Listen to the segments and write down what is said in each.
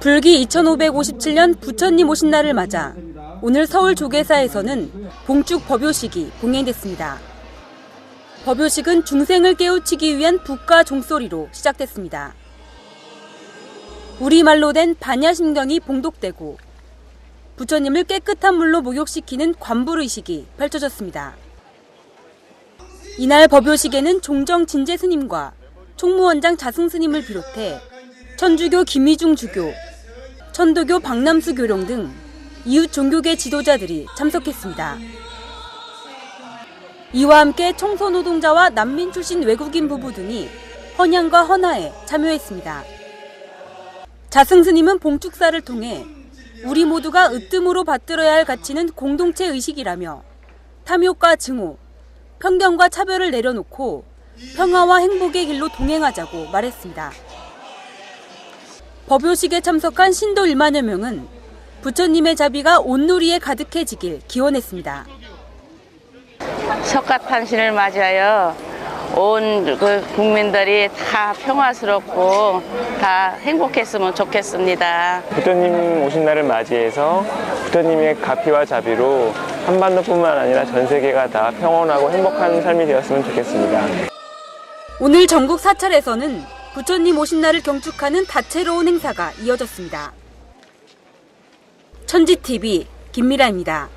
불기 2557년 부처님 오신 날을 맞아 오늘 서울 조계사에서는 봉축 법요식이 봉행됐습니다. 법요식은 중생을 깨우치기 위한 북가 종소리로 시작됐습니다. 우리말로 된 반야심경이 봉독되고 부처님을 깨끗한 물로 목욕시키는 관불의식이 펼쳐졌습니다. 이날 법요식에는 종정 진재 스님과 총무원장 자승 스님을 비롯해 천주교 김희중 주교, 천도교 박남수 교령 등 이웃 종교계 지도자들이 참석했습니다. 이와 함께 청소노동자와 난민 출신 외국인 부부 등이 헌양과 헌화에 참여했습니다. 자승 스님은 봉축사를 통해 우리 모두가 으뜸으로 받들어야 할 가치는 공동체 의식이라며 탐욕과 증오, 편견과 차별을 내려놓고 평화와 행복의 길로 동행하자고 말했습니다. 법요식에 참석한 신도 1만여 명은 부처님의 자비가 온누리에 가득해지길 기원했습니다. 석가탄신을 맞이하여 온 그 국민들이 다 평화스럽고 다 행복했으면 좋겠습니다. 부처님 오신 날을 맞이해서 부처님의 가피와 자비로 한반도뿐만 아니라 전 세계가 다 평온하고 행복한 삶이 되었으면 좋겠습니다. 오늘 전국 사찰에서는 부처님 오신 날을 경축하는 다채로운 행사가 이어졌습니다. 천지TV 김미라입니다.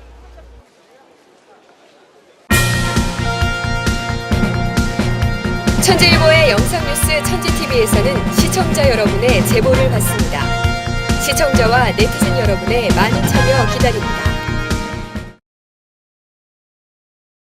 천지일보의 영상뉴스 천지TV에서는 시청자 여러분의 제보를 받습니다. 시청자와 네티즌 여러분의 많은 참여 기다립니다.